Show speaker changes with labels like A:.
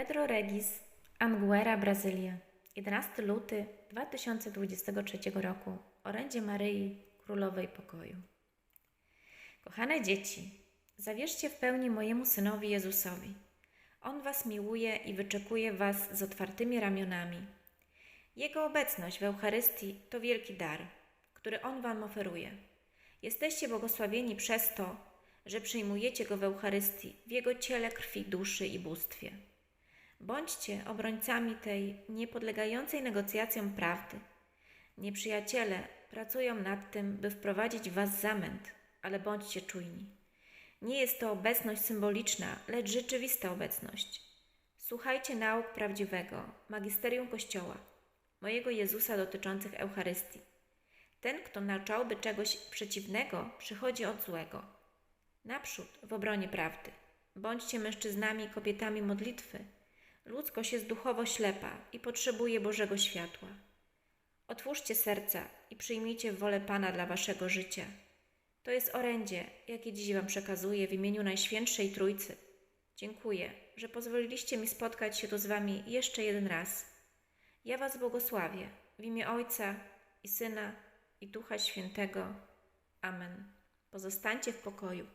A: Pedro Regis, Anguera, Brazylia. 11 luty 2023 roku. Orędzie Maryi, Królowej Pokoju. Kochane dzieci, zawierzcie w pełni mojemu Synowi Jezusowi. On Was miłuje i wyczekuje Was z otwartymi ramionami. Jego obecność w Eucharystii to wielki dar, który On Wam oferuje. Jesteście błogosławieni przez to, że przyjmujecie Go w Eucharystii, w Jego ciele, krwi, duszy i bóstwie. Bądźcie obrońcami tej niepodlegającej negocjacjom prawdy. Nieprzyjaciele pracują nad tym, by wprowadzić w Was zamęt, ale bądźcie czujni. Nie jest to obecność symboliczna, lecz rzeczywista obecność. Słuchajcie nauk prawdziwego, magisterium Kościoła, mojego Jezusa dotyczących Eucharystii. Ten, kto nauczałby czegoś przeciwnego, przychodzi od złego. Naprzód w obronie prawdy. Bądźcie mężczyznami i kobietami modlitwy. Ludzkość jest duchowo ślepa i potrzebuje Bożego światła. Otwórzcie serca i przyjmijcie wolę Pana dla waszego życia. To jest orędzie, jakie dziś Wam przekazuję w imieniu Najświętszej Trójcy. Dziękuję, że pozwoliliście mi spotkać się tu z Wami jeszcze jeden raz. Ja Was błogosławię w imię Ojca i Syna i Ducha Świętego. Amen. Pozostańcie w pokoju.